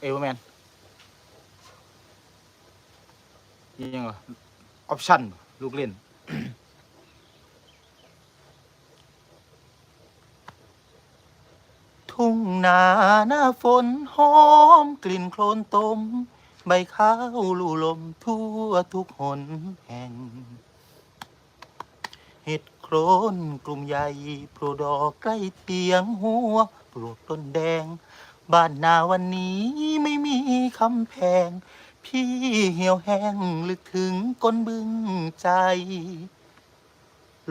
เอเวอร์แมนยังไงออปชั่นลูกเล่น ทุ่งนาหน้าฝนหอม กลิ่นโคลนตม ใบข้าวลู่ลมทั่วทุกหนแห่ง เห็ดโครนกลุ่มใหญ่โปรดอกใกล้เตียงหัว ปลวกต้นแดง บ้านนาวันนี้ไม่มีคำแพง พี่เหี่ยวแห้งลึกถึงก้นบึ้งใจ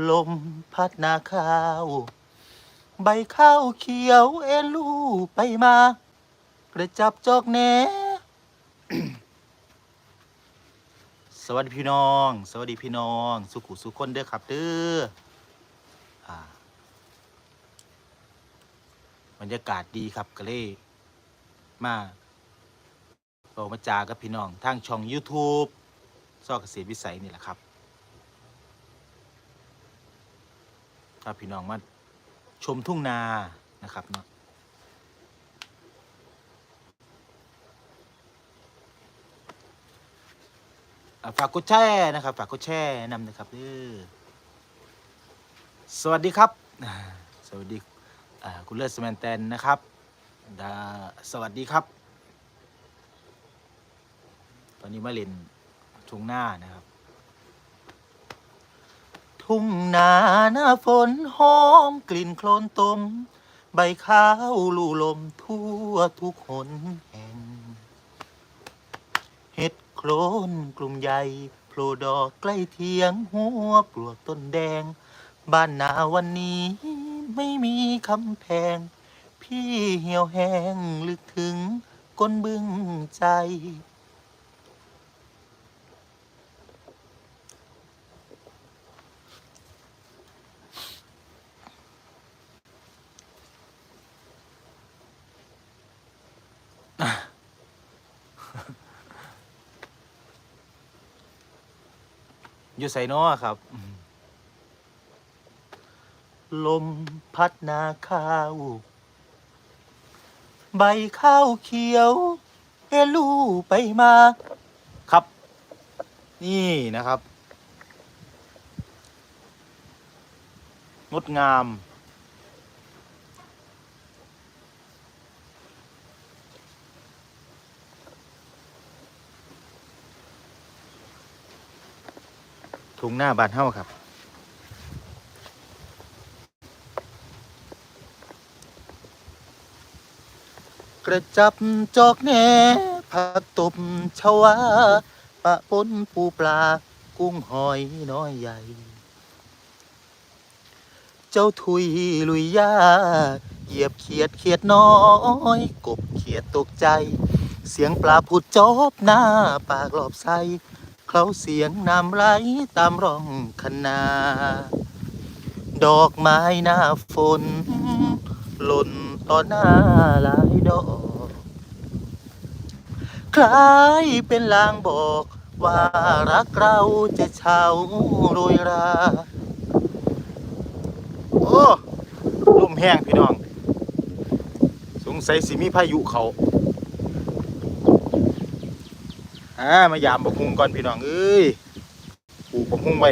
ลมพัดนาข้าว ใบข้าวเขียวเอลูไปมา กระจับจอกแหนสวัสดีพี่น้อง สวัสดีพี่น้อง สุขุสุขคนเด้อครับเด้อบรรยากาศดีครับก็เลย มาบอกมาจากับพี่น้องทางช่อง YouTube ซอกเกษตรวิสัยนี่แหละครับ ถ้าพี่น้องมาชมทุ่งนานะครับเนาะฝากกดแชร์นะครับ ฝากกดแชร์นำนะครับเด้อสวัสดีครับ สวัสดีคุณเลิศสแมนแตนนะครับ ดาสวัสดีครับ ตอนนี้มาเล่นทุ่งหน้านะครับ ทุ่งนาหน้าฝนหอมกลิ่นโคลนตม ใบข้าวลู่ลมทั่วทุกหนแห่งเห็ดโครนกลุ่มใหญ่โผล่ดอกใกล้เทียงหัวปลวกต้นแดง บ้านนาวันนี้ไม่มีคำแพง พี่เหี่ยวแห้งลึกถึงก้นบึงใจ อยู่ไสนอครับ ลมพัดนาข้าว ใบข้าวเขียวเอลูไปมาครับ นี่นะครับ งดงาม ทุ่งหน้าบานเฮาครับ กระจับจอกแหนผักตบชวาปะปนปูปลากุ้งหอยน้อยใหญ่ เจ้าทุยลุยยาเหยียบเขียดเขียดน้อย กบเขียดตกใจ เสียงปลาผุดจอบหน้าปากหลอบใสเคล้าเสียงน้ำไหลตามร่องคนา ดอกไม้หน้าฝน หล่นต่อหน้าหลายดอก คล้ายเป็นลางบอก ว่ารักเราจะเฉาโรยรา โอ้ลมแห้งพี่น้อง สงสัยสิมีพายุเขาอ่ามายามบกฮุงก่อนพี่น้องเอ้ยปลูกบกฮุงไว้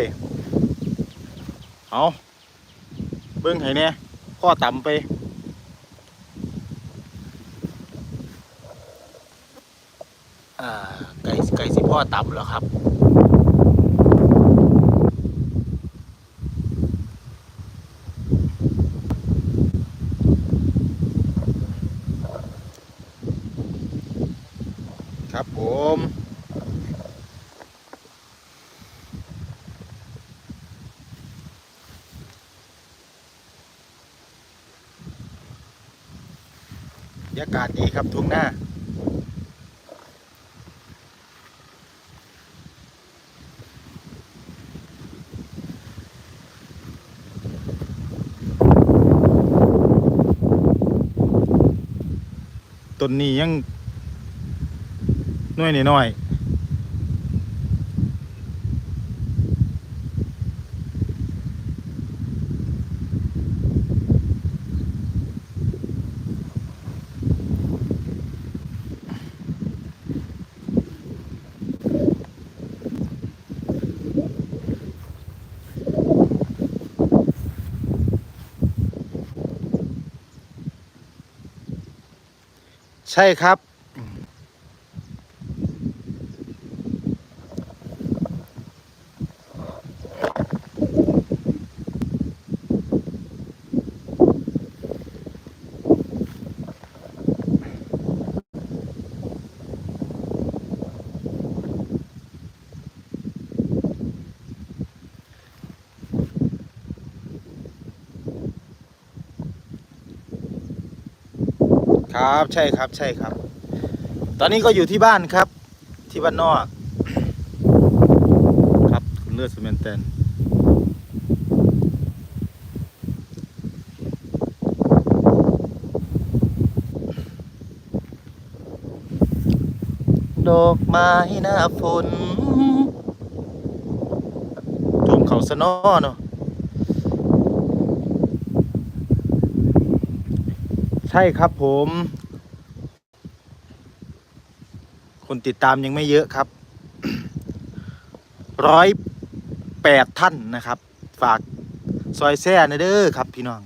เอาเบิ้งให้เนี่ยข้อต่ำไป อ่า ไก่ไก่สิพ่อต่ำเหรอครับ ครับผมบรรยากาศดีครับทุ่งหน้า ต้นนี้ยังน้อยนิดหน่อย ช่ครับ ครับใช่ครับใช่ครับ ตอนนี้ก็อยู่ที่บ้านครับ ที่บ้านนอก ครับคุณเลือดสมนเตนดอกไม้หน้าฝนท่มเขาสนอเนาะ ใช่ครับผม คนติดตามยังไม่เยอะครับร้อยแปดท่านนะครับ ฝากซอยแซ่นะเด้อครับพี่น้อง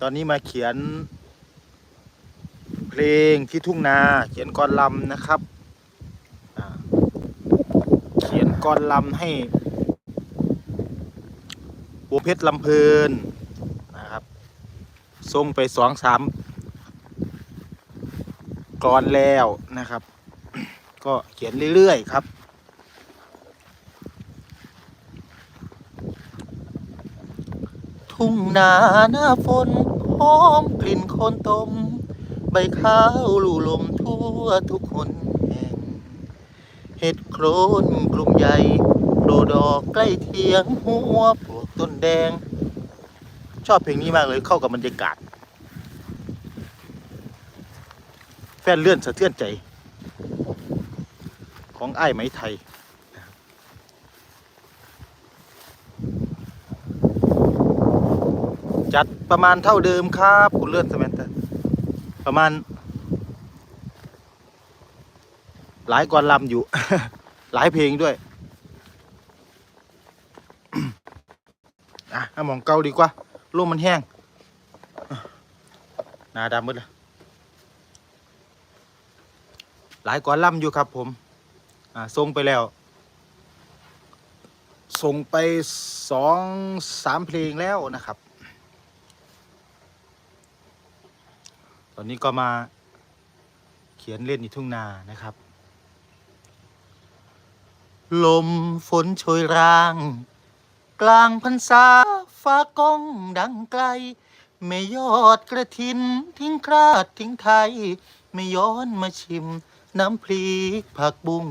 ตอนนี้มาเขียน เพลงที่ทุ่งนา เขียนกรลำนะครับ เขียนกรลำให้บัวเพชรลำเพลิน ส่งไปสองสามกรอนแล้วนะครับ ก็เขียนเรื่อยๆครับทุ่งนาหน้าฝนหอมกลิ่นโคนตม ใบข้าวลู่ลมทั่วทุกคนแห่งเห็ดโครนกลุ่มใหญ่โปรดอกใกล้เทียงหัวปลวกต้นแดง ชอบเพลงนี้มากเลยเข้ากับบรรยากาศ แฟนเลื่อนสะเทือนใจ ของไอ้ไหมไทยจัดประมาณเท่าเดิมครับคุณเลื่อนสแมนต์ประมาณ หลายกว่าลำอยู่ หลายเพลงด้วยอะมองเกาดีกว่า ลมมันแห้งหนาดำหมดเลยหลายกว่าล่ำอยู่ครับผม อ่าส่งไปแล้ว ส่งไปสองสามเพลงแล้วนะครับ ตอนนี้ก็มาเขียนเล่นในทุ่งนานะครับ ลมฝนโชยราง กลางพรรษา ฟ้าก้องดังไกล ไม่ยอดกระถิน ทิ้งคราดทิ้งไทย ไม่ย้อนมาชิม น้ำพริกผักบุ้ง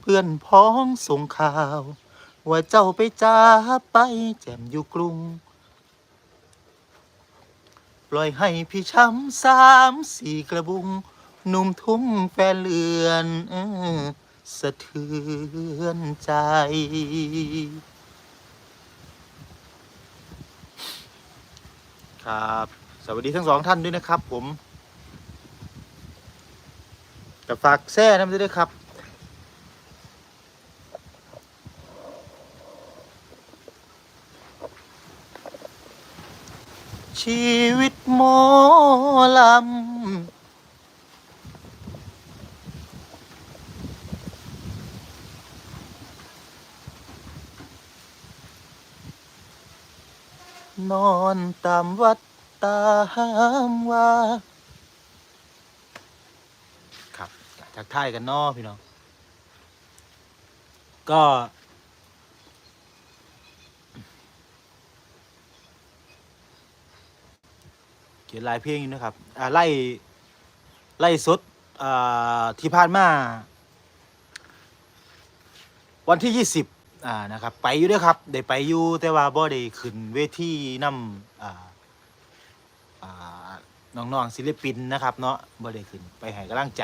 เพื่อนพ้องส่งข่าว ว่าเจ้าไปจ้าไปแจ่มอยู่กรุง ปล่อยให้พี่ช้ำสามสี่กระบุงหนุ่มทุ่งแฟนเลือนอสะเทือนใจ ครับ สวัสดีทั้งสองท่านด้วยนะครับ ผมกับฝากแซ่น้ำด้วยครับชีวิตหมอลำ นอนตามวัดตามว่าครับทักทายกันเนอพี่น้อง ก็ เขียนลายเพลงอยู่นะครับอ่าไล่ ไล่สดอ่าที่ผ่านมา วันที่ยี่สิบ อ่านะครับ ไปอยู่ด้วยครับได้ไปอยู่แต่ว่าบ่ได้ขึ้นเวทีนำอ่าอ่าน้องๆศิลปินนะครับ เนาะบ่ได้ขึ้นไปให้กำลังใจ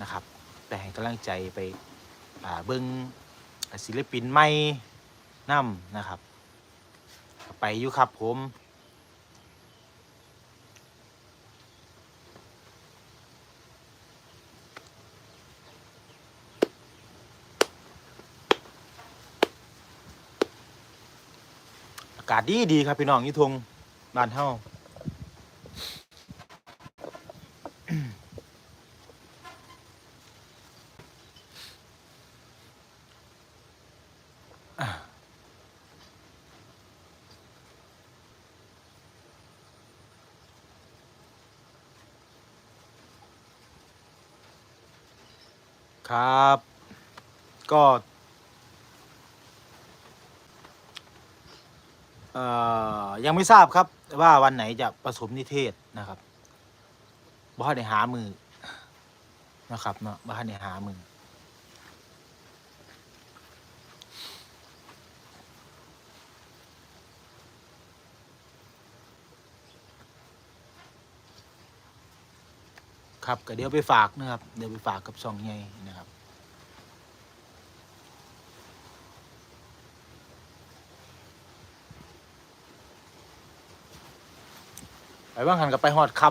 นะครับ ไปให้กำลังใจไปอ่าเบิ่งศิลปินใหม่นำนะครับ ไปอยู่ครับผมากาศดีดีครับพี่น้องยี่ทงบ้านเฮาครับ ก็ ยังไม่ทราบครับ ว่าวันไหนจะประสมนิเทศนะครับบ้านในหามือนะครับเนาะบ้านในหามือครับก็เดี๋ยวไปฝากนะครับ เดี๋ยวไปฝากกับซองใหญ่นะครับ ว่างหันกับไปหอดคำ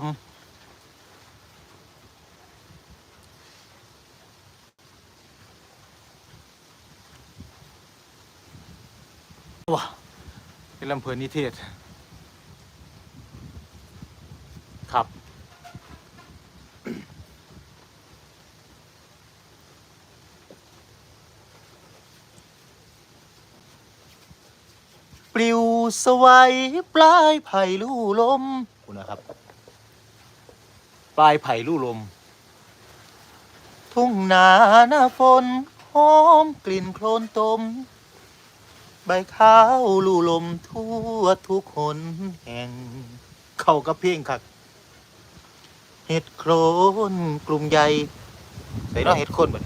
ว้าเป็นลำเพลินนิเทศ ครับปลิวสวัยปลายไผ่ลู่ลม นะครับ ปลายไผ่ลู่ลม ทุ่งนาหน้าฝนหอมกลิ่นโคลนตม ใบข้าวลู่ลมทั่วทุกหนแห่ง เข้ากับเพลงคักเห็ดโครนกลุ่มใหญ่ใส่เน้อเห็ดโคนบ่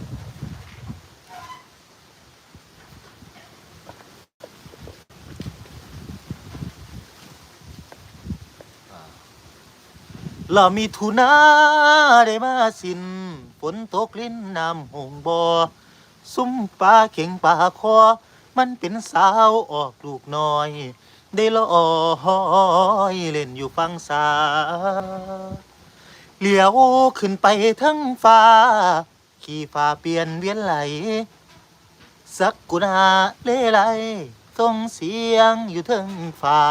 นเรามีทุนาได้มาสินฝนตกลิ้นน้ำหงบอซุ้มปลาเข่งปลาคอ มันเป็นสาวออกลูกน้อย ได้ลอยเล่นอยู่ฟังสาเหลียวขึ้นไปทั้งฟ้า ขี่ฟ้าเปลี่ยนเวียนไหล สักกุณาเล่ไหลส่งเสียงอยู่ทั้งฟ้า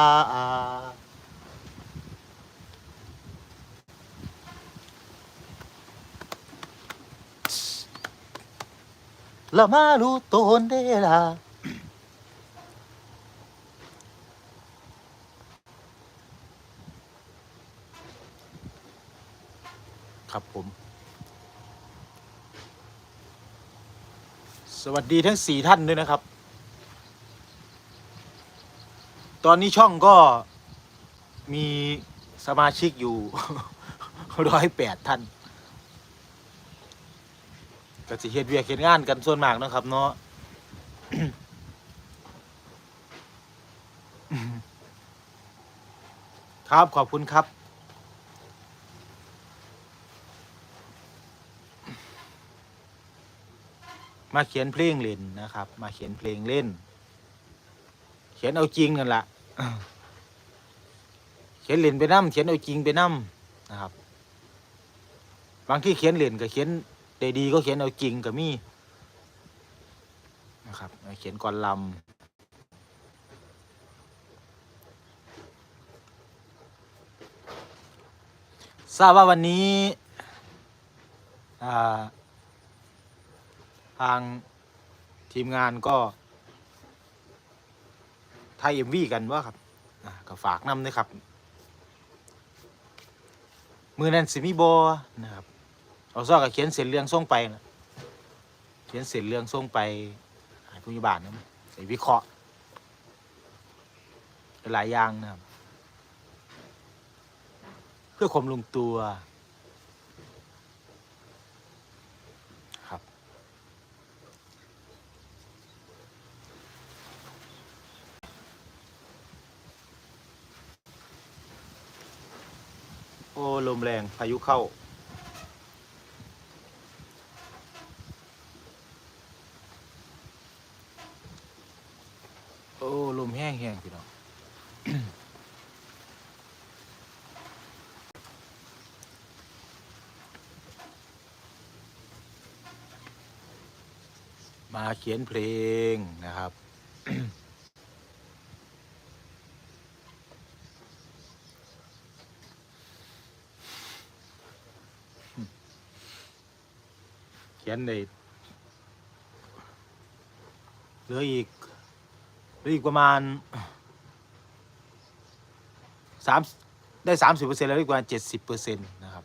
ละมารู้ตนเดล่ะครับผม สวัสดีทั้งสี่ท่านด้วยนะครับ ตอนนี้ช่องก็มีสมาชิกอยู่ร้อยแปดท่าน ก็สิเฮ็ดเวียกเฮ็ดงานกันส่วนมากเนาะครับเนาะ ครับขอบคุณครับ มาเขียนเพลงเล่นนะครับ มาเขียนเพลงเล่น เขียนเอาจริงกันละเขียนเล่นไปน้ำเขียนเอาจริงไปน้ำนะครับ บางที่เขียนเล่นก็เขียน ได้ดีก็เขียนเอาจริงก็มีนะครับเขียนก่อนลำทราบว่าวันนี้าทางทีมงานก็ไทยเอ็มวีกันว่าครับก็ฝากนำด้วยครับ มือนันสิมีบอนะครับ อาซอกกับเขียนเสร็จเรื่องส่งไปนะเขียนเสร็จเรื่องส่งไปให้ผู้ใหญ่บ้านนะใส่วิเคราะห์หลายอย่างนะครับ เพื่อความลงตัวครับโอ้ลมแรงพายุเข้า โอ้ ลมแห้งแห้งพี่น้องมาเขียนเพลงนะครับ เขียนในเหลืออีก หลืออีกประมาณสามได้สามสิบเปอร์เซ็นต์แล้วอีกประมาณเจ็ดสิบเปอร์เซ็นต์นะครับ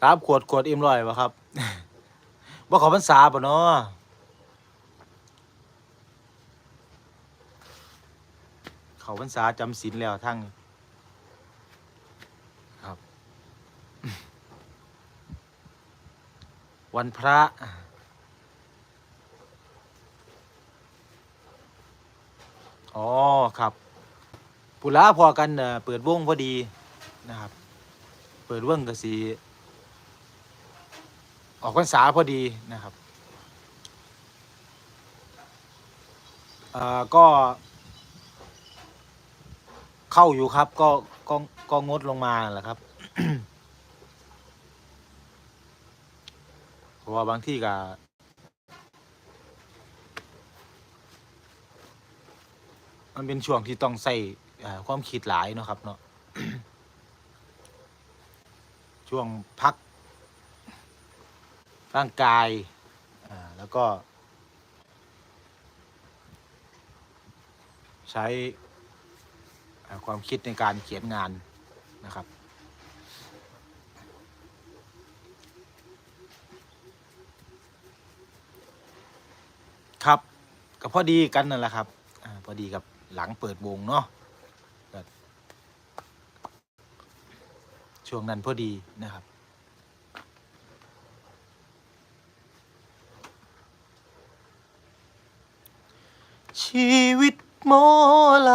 สามขวดขวดอิ่มร้อยวะครับบ่เขอพรรษาปะเนาะเขาพรรษาจำศีลแล้วทั้งครับ วันพระ อ๋อครับปุระพอกันเอ่อเปิดวงพอดีนะครับ เปิดวงกสีออกพรรษาพอดีนะครับเอ่อก็เข้าอยู่ครับก็ก็ก็งดลงมาแหละครับ เพราะว่าบางที่ก็ มันเป็นช่วงที่ต้องใส่ความคิดหลายเนาะครับเนาะช่วงพัก ร่างกายแล้วก็ ใช้ความคิดในการเขียนงานนะครับ ครับก็พอดีกันนั่นแหละครับอาพอดีกับ หลังเปิดวงเนาะช่วงนั้นพอดีนะครับ ชีวิตหมอล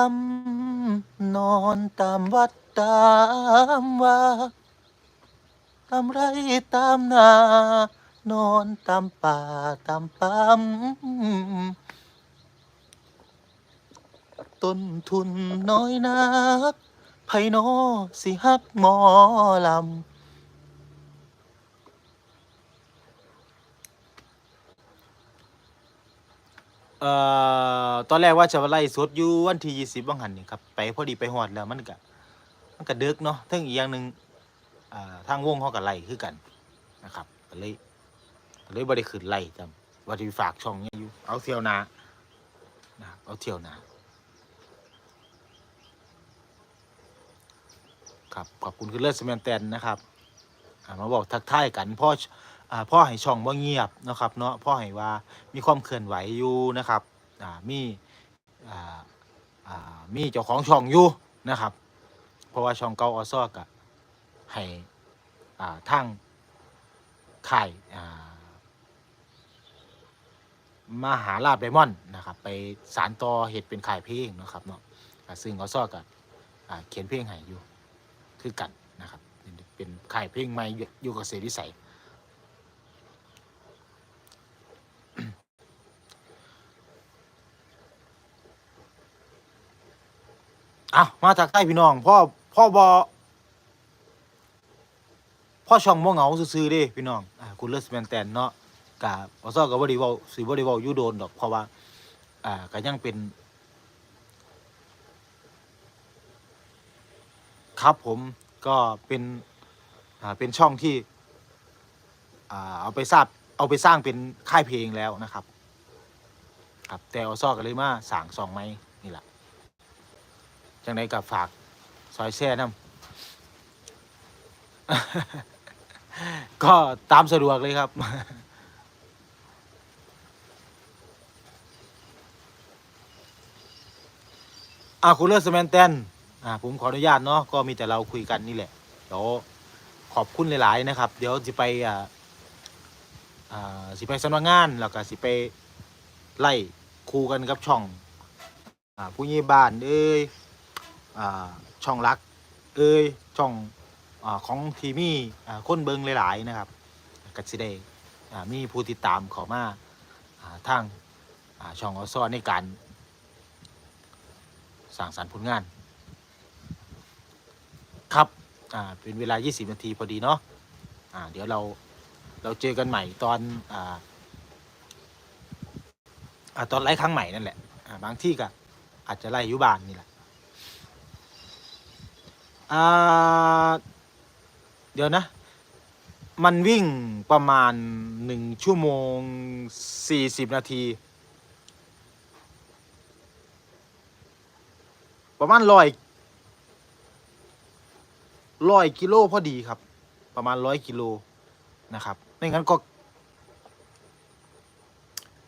ำนอนตามวัดตามว่าตามไรตามนานอนตามป่าตามปั๊ม ต้นทุนน้อยนักไผโนสิฮักหมอลำเอ่อตอนแรกว่าจะไล่สดอยู่วันที่ยี่สิบบังหันนี่ครับไปพอดีไปหอดแล้วมันก็มันก็เดึกเนาะทั้งอีกอย่างหนึ่งอ่าทางวงเขาก็ไล่คือกันนะครับก็เลยก็เลยบ่ได้ขึ้นไล่จำว่าที่ฝากช่องเนี่ยอยู่เอาเที่ยวหนานะครับเอาเที่ยวหนา ครับขอบคุณคือเลิศสมนแตนนะครับมาบอกทักทายกันพ่ออพ่อให้ช่องบ่เงียบนะครับเนาะพ่อให้ว่ามีความเคลื่อนไหวอยู่นะครับมีมีเจ้าของช่องอยู่นะครับ เพราะว่าช่องเก่าออซอกะให้ทั้งค่ายอ่ามหาลาบไดมอนด์นะครับ ไปสารต่อเหตุเป็นค่ายเพลงนะครับเนาะซึ่งออซอกะอ่าเขียนเพลงให้อยู่ คือกันนะครับ เป็นค่ายเพลงใหม่อยู่กับเสรีใสอะมาจากใต้พี่น้องพ่อพ่อบอพ่อช่องบ่เหงาซื่อๆด้พี่น้องอ่าคุณเลสแมนแตนเนาะกะบ่ซ้อก็บ่ได้เว้าสิบ่ได้เว้าอยู่โดนดอกเพราะว่าอ่าก็ยังเป็น ครับผมก็เป็นอ่าเป็นช่องที่อ่าเอาไปทราบเอาไปสร้างเป็นค่ายเพลงแล้วนะครับ ครับแต่อซอก็เลยมาสร้างซองไหมนี่แหละจังไดกับฝากซอยแช่น้ำ ก็ตามสะดวกเลยครับ อาคุณเลิศสแมนแตน อ่าผมขออนุญาตเนาะก็มีแต่เราคุยกันนี่แหละเดี๋ยวขอบคุณหลาย ๆ นะครับ เดี๋ยวสิไปอ่าอ่าสิไปสำนักงานแล้วก็สิไปไล่คูกันกับช่องอ่าผู้ใหญ่บ้านเอ้ยอ่าช่องรัก เอ้ยช่องอาของทีมีอ่าคนเบิงหลาย ๆ นะครับก็สิได้อ่ามีผู้ติดตามเขอมาอ่าทางอ่าช่องอซอในการสร้างสรรค์ผลงาน ครับ อ่า เป็นเวลา 20 นาทีพอดีเนาะ อ่า เดี๋ยวเรา เราเจอกันใหม่ตอน อ่า อ่า ตอนไลฟ์ครั้งใหม่นั่นแหละ อ่า บางที่ก็อาจจะไล่อยุบานนี่แหละ อ่า เดี๋ยวนะ มันวิ่งประมาณหนึ่งชั่วโมงสี่สิบนาที ประมาณร้อย ร้อยกิโลพอดีครับ ประมาณร้อยกิโลนะครับไม่งั้นก็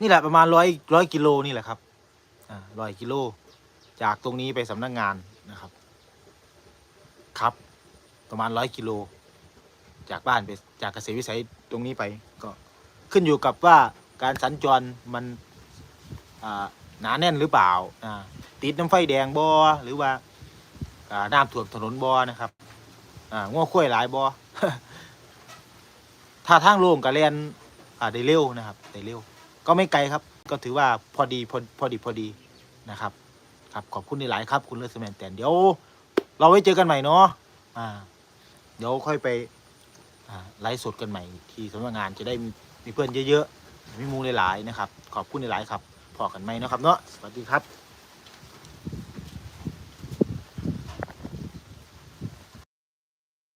นี่แหละประมาณร้อยร้อยกิโลนี่แหละครับร้อยกิโลจากตรงนี้ไปสำนักงานนะครับ ครับ ประมาณร้อยกิโลจากบ้านไปจากเกษตรวิสัยตรงนี้ไป ก็ขึ้นอยู่กับว่าการสัญจรมันหนาแน่นหรือเปล่าติดน้ำไฟแดงบอหรือว่าอ่าน้ำท่วมถนนบอนะครับ อ่าง้อข้วยหลายบอ ถ้าทางโล่งก็เล่นอ่าได้เร็วนะครับได้เร็ว ก็ไม่ไกลครับ ก็ถือว่าพอดีพอพอดีพอดีนะครับ ครับขอบคุณหลายครับ คุณเลือดสแมนแต่เดี๋ยว เราไว้เจอกันใหม่เนาะอ่า เดี๋ยวค่อยไปอ่าไลฟ์สดกันใหม่ที่สำนักงานจะได้มีเพื่อนเยอะๆมีมูหลายๆนะครับ ขอบคุณหลายๆครับพอกันไหมเนาะครับ เนาะสวัสดีครับ